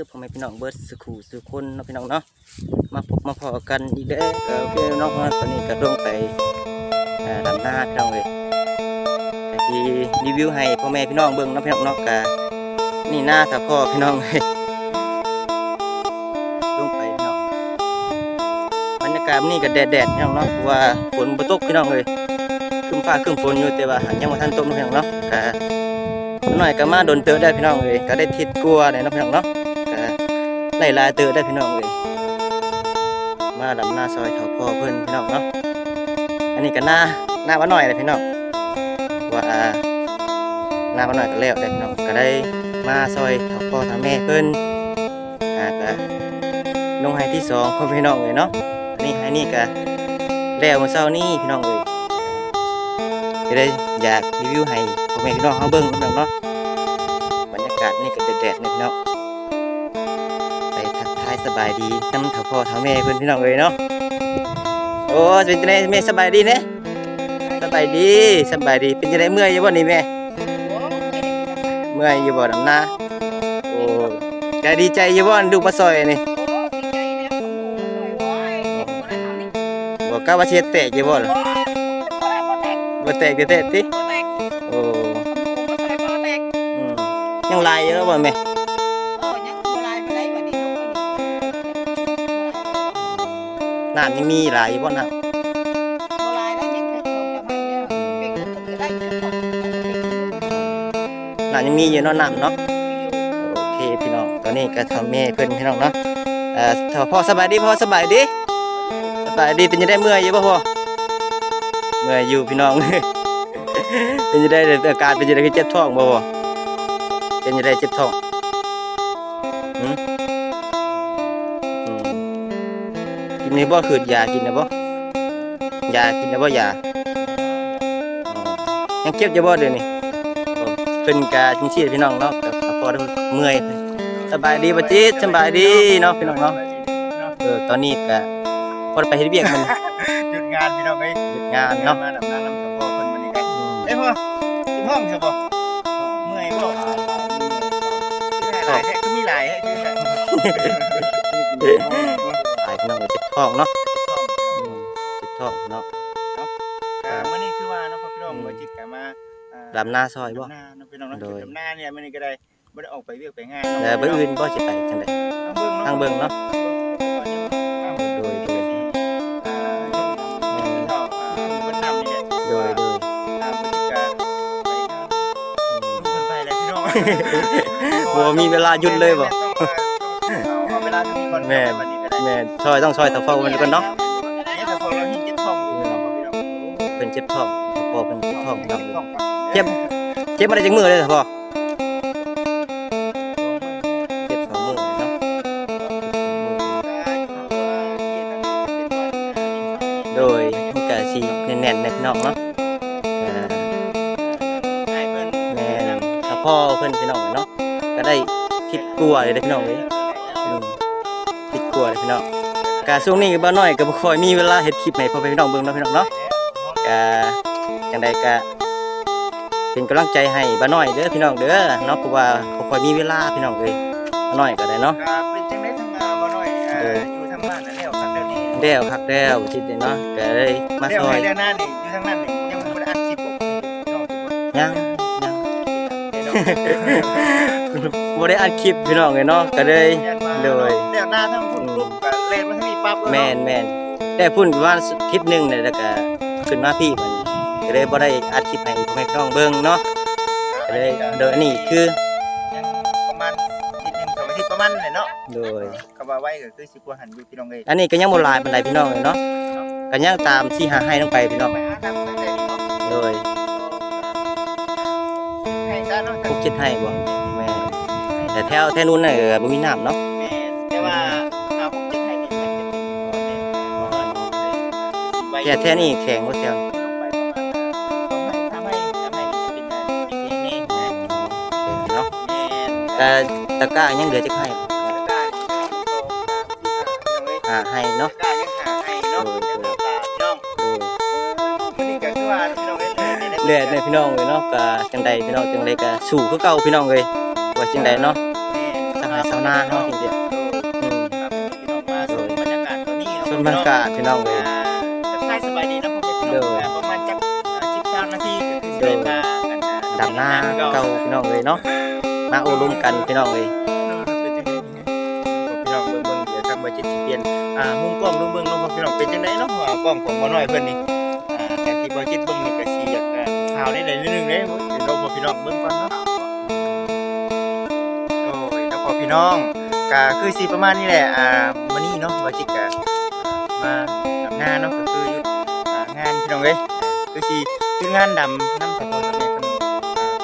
อพ่อแม่พี่น้องเบิร์ดสุขูสุคนเนาะพี่น้องเนาะมาพบมาพอกันอีกเด้อก็โอเคเน้องตอนนี้ก็ลงไปอ่าดำหน้าพี่น้องเลยที่รีวิวให้พ่อแม่พี่น้องเบิ่งเนาะพี่น้องเนาะก็นี่หน้าถ้าพ่อพี่น้องเลยลงไปพี่น้องบรรยากาศนี่ก็แดดๆพี่น้องเนาะว่าฝนบ่ตกพี่น้องเลยครึ้มฟ้าครึ้มฝนอยู่แต่ว่ายังบ่ทันตกเนาะพี่น้องเนาะก็หน่อยก็มาโดนเตอได้พี่น้องเลยก็ได้ทิศกลัวเลยเนาะพี่น้องเนาะ ไล่ลายเตอได้พี่น้องเลยมาดำหน้าซอยเถาพ่อเพิ่อนพี่น้องเนาะอันนี้ก็หน้าหน้าว่าหน่อยเลยพี่น้องว่าหน้าว่าหน่อยก็แล้วได้พี่น้องก็ได้มาซอยเถาพ่อเถาแม่เพิ่อนอ่าก็ลงให้ที่สองพ่อพี่น้องเลยเนาะอันนี้ให้นี่ก็แล้วเมื่อเช้านี้พี่น้องเลยก็เลยอยากรีวิวให้พ่อแม่พี่น้องเขาเบิ่งพี่น้องเนาะบรรยากาศนี่ก็แดดๆนี่พี่น้อง สบายดีน้ำเถ่าพ่อเถ่าแม่เพื่อนพี่น้องเลยเนาะโอ้เป็นจังไดแม่สบายดีเนี่ยสบายดีสบายดีเป็นจังไดเมื่อยอยู่บ่นี่แม่เมื่อยอยู่บ่ดำนาโอ้ใจดีใจอยู่บ่ดูมาซอยนี่บ่กล้าวเฮ็ดแตกอยู่บ่ล่ะบ่แตกก็แตกติโอ้ยังลายอยู่แล้วบ่แม่ น้ำยังมีหลายอยู่บ่น้ำน่าจะมีอยู่เนาะน้ำเนาะโอเคพี่น้องตอนนี้ก็ทำแม่เพิ่อนพี่น้องเนาะเอ่อถ้าพ่อสบายดีพ่อสบายดีสบายดีเป็นจะได้เมื่อยอยู่ป่ะพ่อเมื่อยอยู่พี่น้อง เป็นจะได้อาการเป็นจะได้เจ็บท้องบ่พ่อเป็นจะได้เจ็บท้อง นนี่บ่คืนยากินนะบ่ยากินนะบ่ยาอ๋อยังเจ็บอยู่บ่เดี๋ยวนี้เพิ่นกะจังซี่พี่น้องเนาะก็พอได้เมื่อยเพิ่นสบายดีบ่จิตสบายดีเนาะพี่น้องเนาะเออตอนนี้ก็พอได้ไปเฮ็ดเวียกมันหยุดงานพี่น้องเอ้ยเฮ็ดงานเนาะมาดับน้ำน้ำสะโพกเพิ่นวันนี้กันอืมเอ้ยพ่อสิห้องใช่บ่เมื่อยบ่หลายแท้ก็มีหลายแท้คือกันหลาย พี่น้องก็เจ็บท้องเนาะอืมเจ็บท้องเนาะอ่ามื้อนี้คือว่าเนาะพ่อพี่น้องบ่จิตกันมาอ่าดำหน้าซอยบ่ดำนาเนาะพี่น้องเนาะโดยจุดดำนาเนี่ยมื้อนี้ก็ได้บ่ได้ออกไปเวียกไปงานแล้วเบิ่งอื่นบ่สิไปจังได๋ทางเบิ่งเนาะโดยโดยอ่าเจ้าอ่าเพิ่นนำนี่แหละโดยโดยอ่าบ่จิตก็ไปงานอืมเพิ่นไปแล้วพี่น้องบ่มีเวลาหยุดเลยบ่เอาเวลาที่มีคน แม่วันนี้ก็ได้แม่ซอยต้องซอยเถ้าเฝ้ามันก่อนเนาะเนี่ยแต่พอเราหิ้งเจ็บท้องอยู่เนาะพี่น้องเพิ่นเจ็บท้องพอเพิ่นเจ็บท้องพี่น้องเจ็บท้องเจ็บเจ็บมาได้จังมื้อเลยเถอะพ่อเจ็บสองมื้อเลยเนาะโดยมันก็สิแน่นๆในพี่น้องเนาะอ่าให้เพิ่นแม่นถ้าพ่อเพิ่นพี่น้องเนาะก็ได้คิดกลัวเลยเด้อพี่น้องเอ้ย อืมคิดก ลัวเลยพี่น้องกะช่วงนี้ก็บ่น้อยก็บ่ค่อยมีเวลาเฮ็ดคลิปให้พ่อแม่พี่น้องเบิ่งเนาะพี่น้องเนาะกะจังใดก็เป็นกำลังใจให้บ่น้อยเด้อพี่น้องเด้อเนาะเพราะว่าบ่ค่อยมีเวลาพี่น้องเอ้ยบ่น้อยก็ได้เนาะก็เป็นจังได๋ทางอ่าบ่น้อยอ่าอยู่ทางบ้านนั่นแล้วครับเดี๋ยวนี้แด้วคักแด้วจิตเนาะก็เลยมาเดี๋ยวซอยให้เดือนหน้านี่อยู่ทางนั้นนี่ยังบ่ได้อัดคลิปบอกพี่น้องทุกคนยังยังเดี๋ยวบ่ได้อัดคลิปพี่น้องเลยเนาะก็เลยโดยเดี๋ยวหน้าทาง ปั๊บเลยแม่นแม่นได้พุ่นประมาณคลิปหนึงเนี่ยแล้วก็ขึ้นมาพี่มันก็เลยบ่ได้อัดคลิปให้พ่อแม่พี่น้องเบิ่งเนาะก็เลยโดยอันนี้คือยังประมาณอาทิตย์หนึงสองอาทิตย์ประมาณนั่นแหละเนาะโดยก็ว่าไว้ก็คือสิกว่าหันอยู่พี่น้องเอ้ยอันนี้ก็ยังบ่หลายปานใดพี่น้องเลยเนาะก็ยังตามที่หาให้ลงไปพี่น้องไปหาทางไปได้ดีเนาะโดยให้ซะเนาะพวกคิดให้บ่แม่แต่แถวแถวนู้นน่ะเออบ่มีน้ำเนาะ แค่แถวนี้แข็งว่าแท่นเพลงนี้นะเนาะแม่แต่ตะกร้ายังเหลือจักให้ตะก้าพี่น้องหาให้เนาะตะกร้ายังหาให้เนาะยังหาตาพี่น้องโดยวันนี้ก็คือว่าพี่น้องเอ้ยเลยเลือดในพี่น้องเลยเนาะก็จังใดพี่น้องจังใดก็สู้คือเก่าพี่น้องเลยว่าจังใดเนาะถ้าให้สาวนาเฮาจริงๆอืมครับพี่น้องมาชมบรรยากาศตอนนี้เนาะส่วนบรรยากาศพี่น้องเลย ดำหน้าเก่าพี่น้องเลยเนาะมาโอลุมกันพี่น้องเลยเป็นจังได๋พี่น้องเบิ่งเดี๋ยวทางบ่จิตสิเปลี่ยนอ่ามุมกล้องเบิ่งๆเนาะพี่น้องเป็นจังไดเนาะกล้องของบ่น้อยเพิ่นนี่อ่าแต่ที่บ่จิตเบิ่งนี่ก็สิอยากอ่าข่าวได้ได้นิดนึงเด้เดี๋ยวเราบ่พี่น้องเบิ่งก่อนเนาะโอ้ยเนาะพอพี่น้องก็คือสิประมาณนี้แหละอ่ามื้อนี้เนาะบ่จิตก็มาทำงานเนาะก็คืออยู่างานพี่น้องเอ้ยคือสิคืองานดำน้ำสะพอนสะเมเพิ่น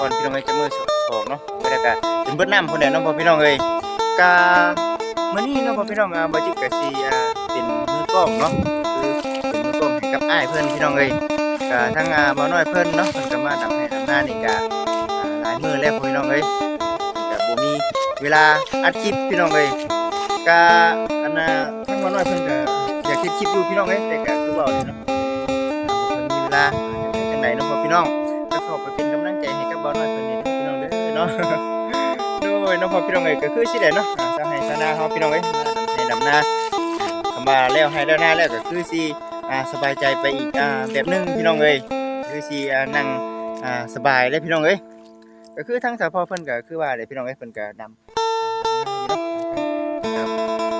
อนพี่น้องเอ้ยจะมือสองเนาะบรรยากาศเป็นเบิดน้ำพอนแหละเนาะพอพี่น้องเอ้ยกามื่อนี้เนาะพ่อพี่น้องอาบจิกกะซีอาเป็นมือกล้องเนาะคือเป็นมือกล้องให้กับอ้ายเพิ่อนพี่น้องเอ้ยกาทั้งอาบ่น้อยเพิ่อนเนาะเพิ่นก็มาทำให้ทำหน้านี่กะอ่าหลายมือแล้วพี่น้องเอ้ยก็บ่มีเวลาอัดคลิปพี่น้องเอ้ยกาอันน่ะทั้งบ่น้อยเพิ่นก็อยากเฮ็ดคลิปอยู่พี่น้องเอ้ยแต่ก็คือเว้าเลยเนาะอ่าบ่มีเวลาจังได๋เนาะพ่อพี่น้องก็เข้าไปเป็น เด้อเนาะโดยน้องพ่อพี่น้องเอ้ยก็คือสิได้เนาะอ่าสางให้สางนาเฮาพี่น้องเอ้ยมาดำให้ดำนาทำมาแล้วให้แล้วนาแล้วก็คือสิอ่าสบายใจไปอีกอ่าแบบหนึงพี่น้องเอ้ยคือสิอ่านั่งอ่าสบายเลยพี่น้องเอ้ยก็คือทั้งสาวพ่อเพิ่นก็คือว่าเลยพี่น้องเอ้ยเพิ่นก็ดำอ่าดำนาอยู่เนาะครับ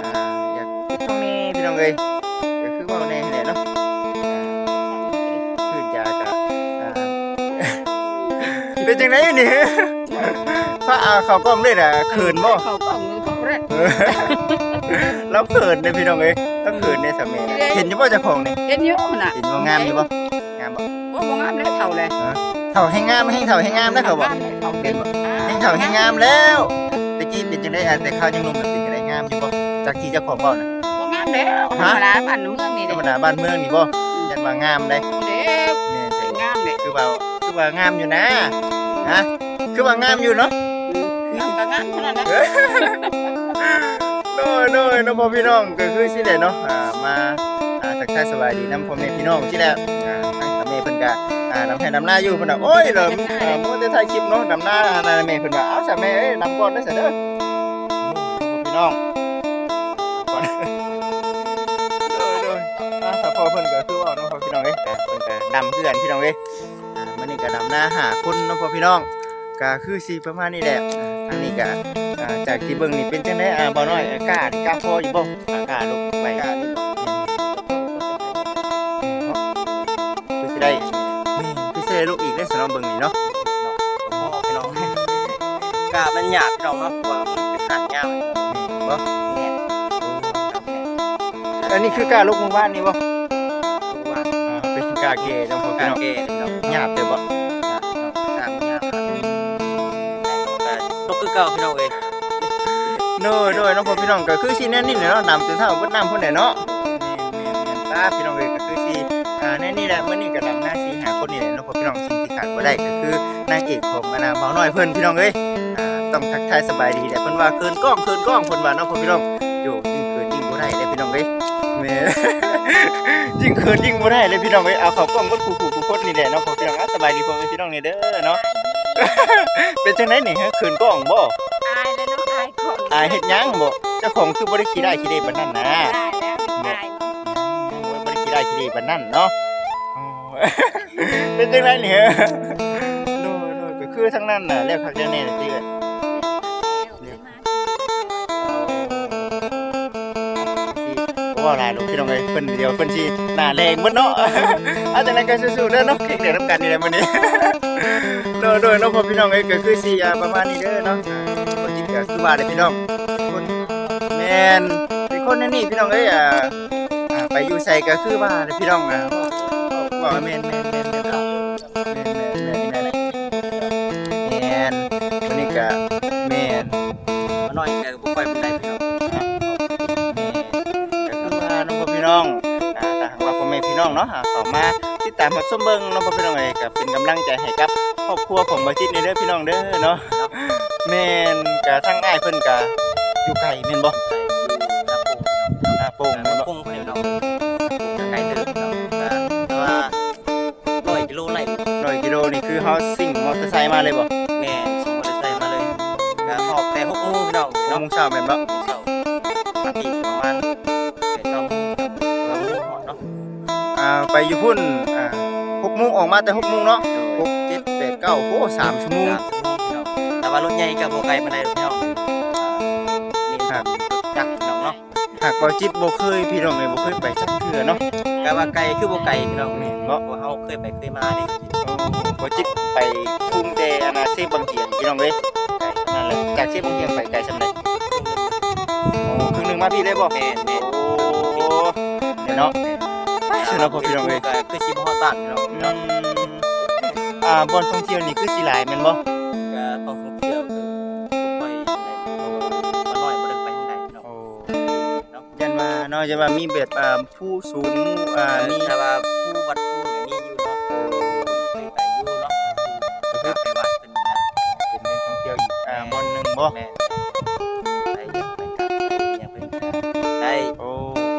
อ่าอยากเก็บตรงนี้พี่น้องเอ้ก็คือว่าแน่แหละเนาะอ่าพืชยาก็อ่าเป็นจังไดนี่ พระอาเขากล้องเลยน่ะเขินบ่เขาก็มือเขาเร็ดเราเขินเนี่ยพี่น้องเอ้ยต้องเขินในสามีนะเห็นอยู่บ่เจ้าของนี่เห็นอยู่น่ะเห็นว่างามอยู่บ่งามบ่ว่าบ่งามเลยเท่าเลยเท่าให้งามให้เท่าให้งามนะเขาบอกเขาเป็นให้เท่าให้งามแล้วตะกี้เป็นจังได๋อะแต่ข้าวยังหนุ่มน่ะเป็นจังได๋งามอยู่บ่จากที่เจ้าของเว้าน่ะบ่งามแล้วธรรมดาบ้านเมืองนี่ธรเด้รมดาบ้านเมืองนี่บ่ยันว่างามได้เด้แม่นเป็นงามเด้คือว่าคือว่างามอยู่นะฮะคือว่างามอยู่เนาะ งามก็งามเท่านั้นนะโน้ยโน้ยน้องพ่อพี่น้องก็คือสิแหละเนาะอ่ามาอ่าทักทายสบายดีน้ำพ่อแม่พี่น้องที่แหละอ่าทั้งสามีเพิ่นก็อ่าน้ำให้น้ำหน้าอยู่เพิ่นน่ะโอ้ยเหรออ่ามัวแต่ถ่ายคลิปเนาะน้ำหน้าอ่าแม่เพิ่นว่าเอ้าสามีเอ้ยน้ำก่อนเด้อเสยเด้อพี่น้องก่อนโดยโดยอ่าถ้าพ่อเพิ่นก็คือว่าเน้องพ่อพี่น้องเอ้ยเพิ่นก็ดำคือนพี่น้องเอ้ยอ่ามื้อนี้ก็ดำหน้าหาคนเน้องพ่อพี่น้อง ก็คือสิประมาณนี้แหละอ่าทางนี้ก็จากที่เบิ่งนี่เป็นจังได๋อ่าบ่น้อยอากาศกาพออยู่บ่อ่ากล้าลูกไปกานี่คือสิได้คือสิได้ลูกอีกได้อสนองเบิ่งนี่เนาะพ่อพี่น้องกามันหยาบดองเนาะเพราะว่ามันเป็นหางยาวบ่อันนี้คือกาลูกหมู่บ้านนี่บ่คือว่าอ่าเป็นกาเกน้องพอกาเกย์หยาบเด้อบ่ เก่าพี่น้องเอ้ยโน้ยโน้ยน้องพ่อพี่น้องก็คือสิแน่นี่แหละเนาะน้ำจนเท่าเบิดน้ำพุ่นน่ะเนาะแม่นๆๆตาพี่น้องเอ้ยก็คือสิอ่าแน่นี่แหละมื้อนี้ก็ดำหน้าสิหาคนนี่แหละน้องพ่อพี่น้องสิ่งที่ขาดบ่ได้ก็คือนางเอกของอนาเบาน้อยเพิ่นพี่น้องเอ้ยอ่าต้องทักทายสบายดีแหละเพิ่นว่าเคินกล้องเคินกล้องเพิ่นว่าเนาะพ่อพี่น้องโยยิ่งเคินยิ่งบ่ได้เลยพี่น้องเอ้ยแม่ยิ่งเคินยิ่งบ่ได้เลยพี่น้องเอ้ยเอาเข้ากล้องก็ขู่ๆกูคนนี่แหละเนาะพ่อพี่น้องอะสบายดีพ่อแม่พี่น้องนี่เด้อเนาะ เป็นจังได๋นี่ฮะเคินกล้องบ่อายเลยเนาะอายคนอายเฮ็ดหยังบ่เจ้าของคือบ่ได้ขี้ได้ขี้เด้ปานนั้นนะได้แล้วอายบ่ได้ขี้ได้ขี้เด้ปานนั้นเนาะโอ้เป็นจังไดนี่ฮะโน่ๆก็คือทั้งนั้นน่ะแล้วคักแน่ๆติเอ้ยเพราะว่าหลายลูกพี่น้องเอ้ยเพิ่นเดียวเพิ่นสิหน้าแรงหมดเนาะเอาจังไดก็สู้ๆเด้อเนาะเก่งเด้นำกันนี่แหละมื้อนี้ โดยโดยเนาะพ่อพี่น้องเอ้ยก็คือสิอ่าประมาณนี้เด้อเนาะคนจิตก็คือว่าเด้อพี่น้องคนแมนเป็นคนนั่นนี่พี่น้องเอ้ยอ่าอ่าไปอยู่ไสก็คือว่าเด้อพี่น้องอ่าว่าว่าแมนแมนแมนแมนครับแมนแมนแมนนี่นั่นแหละแมนวันนี้ก็แมนมาหน่อยแกก็บ่ค่อยเป็นไรพี่น้องก็คือว่าน้องพ่อพี่น้องอ่าถ้าหากว่าพ่อแม่พี่น้องเนาะอ่าเข้ามาติดตามรับชมเบิ่งน้องพ่อพี่น้องเอ้ยก็เป็นกำลังใจให้กับ ครอบครัวของบ่จิตนี่เด้อพี่น้องเด้อเนาะแม่นก็ทั้งอ้ายเพิ่นก็อยู่ไกลแม่นบ่ใส่อยู่หน้าโป่งพี่น้องหน้าโป่งแม่นบ่พุ่งพี่น้องไกลเดินพี่น้องแต่ว่าร้อยกิโลไหล100กิโลนี่คือเฮาซิ่งมอเตอร์ไซค์มาเลยบ่แม่ชิมมอเตอร์ไซค์มาเลยก็ออกแต่หกโมงพี่น้องโอ้เนาะโมงเช้าแม่นบ่เช้าปาร์ตี้ประมาณแปดเก้าโมงครับประมาณโมงหอดเนาะอ่าไปอยู่พุ่นอ่า6โมงออกมาแต่6โมงเนาะ 6 7 8 9โอ้3ชั่วโมงสามชั่วโมงพี่น้องแต่ว่ารถใหญ่กับโบไกลมาได้พี่น้องอ่านี่ครับจักรพี่น้องเนาะหากบ่จิตบ่เคยพี่น้องเอ้ยบ่เคยไปจักเทื่อเนาะก็ว่าไกลคือโบไกลพี่น้องแม่นเพบ่ราะว่าเฮาเคยไปเคยมาเด้บ่จิตไปทุ่งแต่อนาเซบางเทียนพี่น้องเอ้ยไกลขนาดเลยจากเซบางเทียนไปไกลซำใดโอ้ครึ่งหนึงมาพี่เลยบ่แม่นแม่นโอ้เนี่ยเนาะเชิญเนาะพ่อพี่น้องเอ้ยก็คือสิบ่ฮอดบ้านพี่น้อง อืเนาะมอ่าบ่อนท่องเที่ยวนี่คือสิหลายแม่นบ่ก็ต้องท่องเที่ยวคือบ่ค่อยได้เพราะว่าบ่น้อยบ่ได้ไปทางใดพี่น้องโอ้เนาะยันว่าเนาะจะว่ามีแบบอ่าผู้ศูนย์หมู่อ่ามีมีแต่ว่าผู้วัดผู้เนี่ยมีอยู่เนาะเคยไปอยู่เนาะก็คือไปวัดเป็นนี่นะเป็นเรื่องท่องเที่ยวอีกอ่าบ่อนหนึงบ่แม่นไปยังไปกลับไปยังไปได้โอ้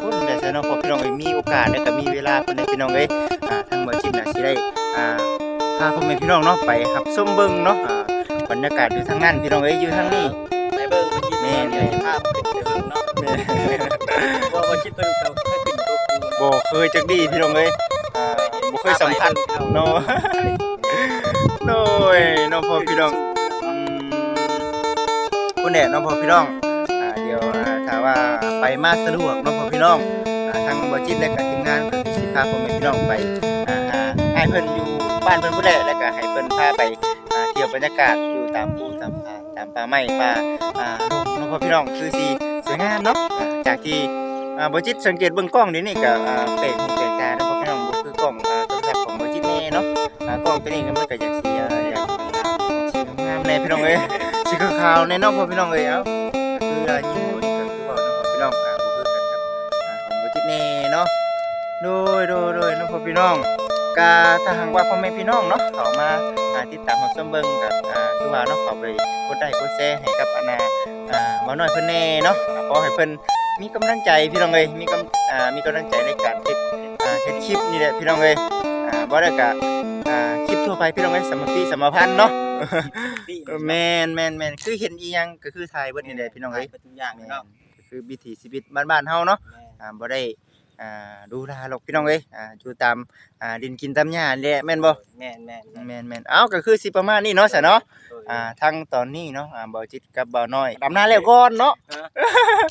พุ่นได้ซะเนาะพอพี่น้องเอ้ยมีโอกาสแล้วก็มีเวลาเพิ่นได้พี่น้องเอ้ยอ่าทางบ่จิตน่ะสิได้อ่า พาพ่อแม่พี่น้องเนาะไปรับชมเบิ่งเนาะอ่าบรรยากาศอยู่ทางนั้นพี่น้องเอ้ยอยู่ทางนี้ ไปเบิ่งบ่คิดแม่แม่นเดี๋ยวสิพาขึ้นไปเบิ่งเนาะแม่บ่บ่คิดเพิ่นก็เคยขึ้นตัวครูเนาะบ่เคยจักดีพี่น้องเอ้ยอ่าบ่เคยสัมผัสเนาะโน้ยเนาะพ่อพี่น้อง อืมคุณแดดเนาะพ่อพี่น้องอ่าเดี๋ยวอ่าถ้าว่าไปมาสะดวกเนาะพ่อพี่น้องอ่าทางบ่จิตและก็ทีมงานก็สิพาพ่อแม่พี่น้องไปอ่าหาให้เพิ่นอยู่ บ้านเพิ่นผู้ใดแล้วก็ให้เพิ่นพาไปเที่ยวบรรยากาศอยู่ตามภูตามป่าตามป่าไม้ป่าอ่าลงเนาะพ่อพี่น้องคือสิสวยงามเนาะจากที่อ่าบ่จิตสังเกตเบิ่งกล้องนี่นี่ก็อ่าแปลกหูแปลกตาเนาะพ่อพี่น้องบ่คือกล้องอ่าโทรศัพท์ของบ่จิตแน่เนาะอ่ากล้องตัวนี้ก็มันก็อยากสิอ่าอยากสิงามๆแน่พี่น้องเอ้ยสีขาวๆในน้องพ่อพี่น้องเอ้ยเอ้าคืออ่ายี่ห้อนี้ก็คือว่าน้องพ่อพี่น้องอ่าบ่คือกันกับอ่าของบ่จิตแน่เนาะโดยโดยโดยน้องพ่อพี่น้อง กาถ้าหากว่าพ่อแม่พี่น้องเนาะเข้ามาอ่าติดตามรับชมเบิ่งกับอ่าคือว่าเนาะเข้าไปกดไลค์กดแชร์ให้กับอาณาอ่าบ่น้อยเพิ่นแน่เนาะอ่าขอให้เพิ่นมีกำลังใจพี่น้องเอ้ยมีกำอ่ามีกำลังใจในการเฮ็ดอ่าเฮ็ดคลิปนี่แหละพี่น้องเอ้ยอ่าบ่ได้ก็อ่าคลิปทั่วไปพี่น้องเอ้ยสามัคคีสามัคพันธ์เนาะเออแมนแมนแมนคือเห็นอีหยังก็คือถ่ายเบิดนี่แหละพี่น้องเอ้ยไปทุกอย่างแม่พี่นน้องก็คือวิถีชีวิตบ้านๆเฮาเนาะอ่าบ่ได้ อ่าดูแลหรอกพี่น้องเอ้ยอ่าอยู่ตามอ่าดินกินตามหญ้านี่แหละแม่นบ่แม่นแม่นแม่นแม่นแม่นเอ้าก็คือสิประมาณนี้เนาะซะเนาะอ่าทั้งตอนนี้เนาะอ่าบ่จิตกับบ่น้อยดำนาแล้วก่อนเนาะ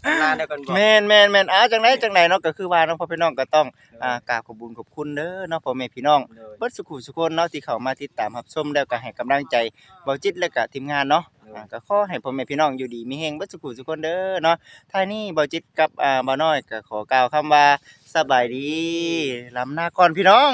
ทำงานเดียวกันบ่ แม่นแม่นแม่นอ้าวจังไดจังไดเนาะก็คือว่าเนาะพ่อพี่น้องก็ต้องอ่ากราบขอบคุญขอบคุณเด้อเนาะพ่อแม่พี่น้องโดยเบิดสุขุสุคนเนาะที่เข้ามาติดตามรับชมแล้วก็ให้กำลังใจเบาจิตและก็ทีมงานเนาะ อ่าก็ขอให้พ่อแม่พี่น้องอยู่ดีมีแฮงเบิดสุขุสุคนเด้อเนาะท้ายนี้บาจิตกับอ่าบ่าวน้อยก็ขอกล่าวคำว่าสบายดีลำหน้าก่อนพี่น้อง